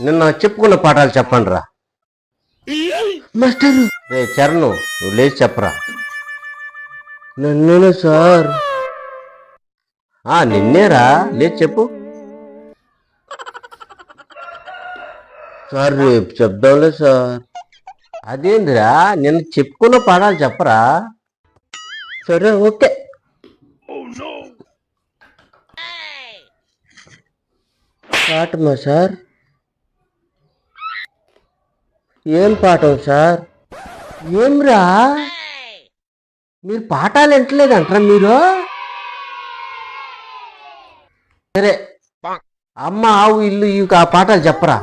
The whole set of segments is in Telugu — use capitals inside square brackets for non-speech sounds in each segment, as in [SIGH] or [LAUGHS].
నిన్న చెప్పుకున్న పాఠాలు చెప్పండి రా మాస్టరు. రే చరణు నువ్వు లేచి చెప్పరా. నన్ను సార్? ఆ నిన్నేరా? లేచి చెప్పు. సార్ రేపు చెప్దాంలే సార్. అదేందిరా? నిన్న చెప్పుకున్న పాఠాలు చెప్పరా? సరే ఓకే. పాఠమా సార్. ఏం పాఠం సార్? ఏమ్రా? మీరు పాఠాలు వింటలేదంటారా మీరు? సరే అమ్మ ఆవు ఇల్లు ఇవి ఆ పాఠాలు చెప్పరా?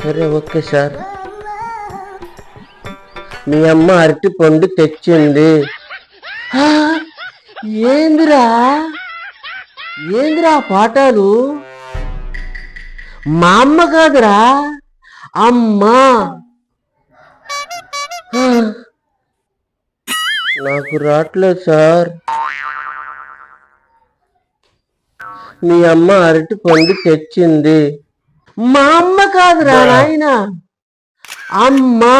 సరే ఓకే సార్. మీ అమ్మ అరటి పండు తెచ్చింది. ఏందిరా? ఏందిరా ఆ పాఠాలు? మా అమ్మ కాదురా. అమ్మా! నాకు రావట్లేదు సార్. మీ అమ్మ అరటి పండు తెచ్చింది. మా అమ్మ కాదురా నాయన. అమ్మా!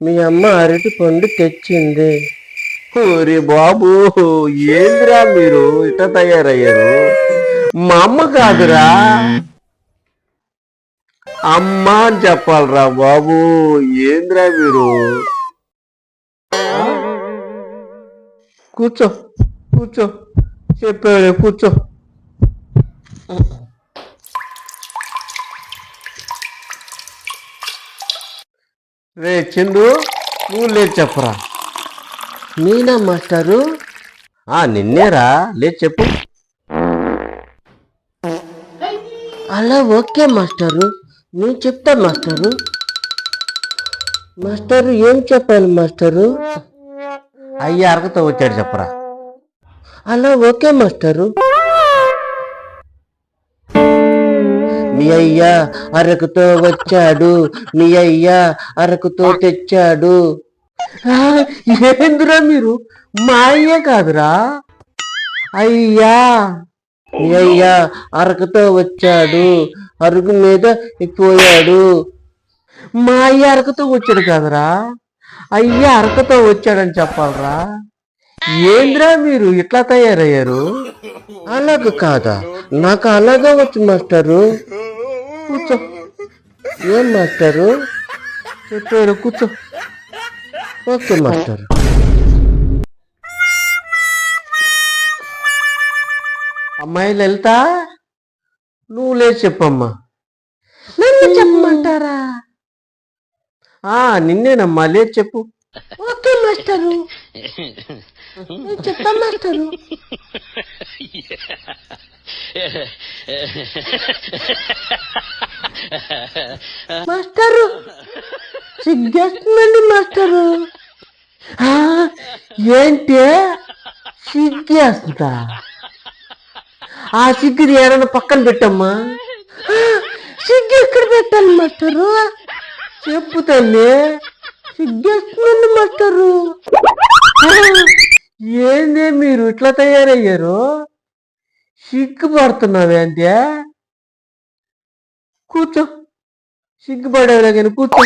మీ అమ్మ అరటి పండు తెచ్చింది. ఓరే బాబు ఏందిరా మీరు? ఇట్లా తయారయ్యారు? మా అమ్మ కాదురా. అమ్మ అని చెప్పాలరా బాబు. ఏందిరా మీరు కూర్చో కూర్చో. చెప్పాడు కూర్చో. రే చందు నువ్వు లేదు చెప్పరా. మీనా మాస్టారు? ఆ నిన్నేరా. లేదు చెప్పు. అలా ఓకే మాస్టారు. నేను చెప్తా మాస్టారు. మాస్టారు ఏం చెప్పాలి మాస్టారు? అయ్యి అరగతో వచ్చాడు చెప్పరా. అలా ఓకే మాస్టారు. మీ అయ్యా అరకుతో వచ్చాడు. మీ అయ్యా అరకుతో తెచ్చాడు. ఏందిరా మీరు? మా అయ్యే కాదురా. అయ్యా. అయ్యా అరకుతో వచ్చాడు. అరుగు మీద పోయాడు మా అయ్య అరకతో వచ్చాడు కాదురా. అయ్య అరకతో వచ్చాడని చెప్పాలరా. ఏంద్రా మీరు ఇట్లా తయారయ్యారు? అలాగ కాదా? నాకు అలాగే వచ్చు మాస్టారు. కూర్చో. ఏం మాస్టారు? చెప్పారు కూర్చో. Okay master. అమ్మాయి లలిత నువ్వు లేదు చెప్పమ్మా. నన్ను చెప్పమంటారా? ఆ నిన్నేనమ్మా లేదు చెప్పు. Okay master. [LAUGHS] చెప్తా మాస్టరు. Master సిగ్గేస్తుందండి master. ఆ, ఏంటి? సిగ్గేస్తుందా? ఆ సిగ్గుది ఏమైనా పక్కన పెట్టమ్మా. సిగ్గు ఎక్కడ పెట్టాలి మాస్టరు చెప్పు తల్లి. సిగ్గేస్తుందండి మాస్టరు ఏందే మీరు ఇట్లా తయారయ్యారు? సిగ్గుపడుతున్నావే అంతే? కూర్చో. సిగ్గుపడేలా కానీ కూర్చో.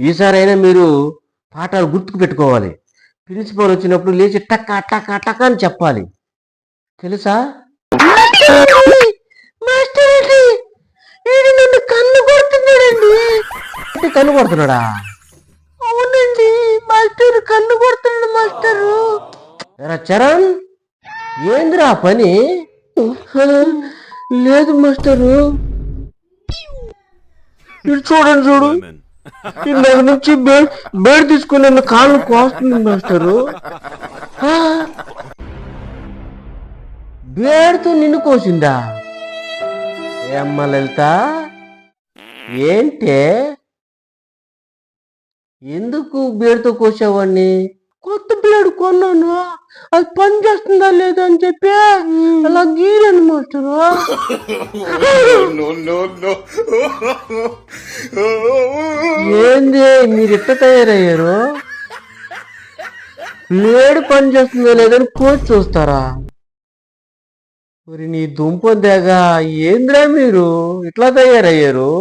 ఈసారైనా మీరు పాఠాలు గుర్తుకు పెట్టుకోవాలి. ప్రిన్సిపల్ వచ్చినప్పుడు లేచి టక్ టక్ టక్ అని చెప్పాలి. తెలుసా? మాస్టర్ నన్ను కన్ను కొడుతున్నాడండి? అంటే కన్ను కొడుతున్నాడా? అవునండి మాస్టర్ కన్ను కొడుతున్నాడు మాస్టరు. చరణ్ ఏందిరా పని? లేదు మాస్టరు. చూడండి చూడు. ఇందాక నుంచి బే- బేడ్ తీసుకుని కాళ్ళు కోస్తుంది మాస్టరు. బేడ్తో నిన్ను కోసిందా? ఏమ్మ లలిత? ఏంటే? ఎందుకు బేడ్తో కోసావాడిని? కొత్త బ్లేడ్ కొన్నాను. అది పని చేస్తుందా లేదా అని చెప్పి అలా గీరాను మాస్టరు. ఏంది మీరు ఎట్ట తయారయ్యారు? లేడు పని చేస్తుందో లేదని కోచ్ చూస్తారా? మరి నీ దుంప దేగా ఏంద్రా మీరు? ఇట్లా తయారయ్యారు?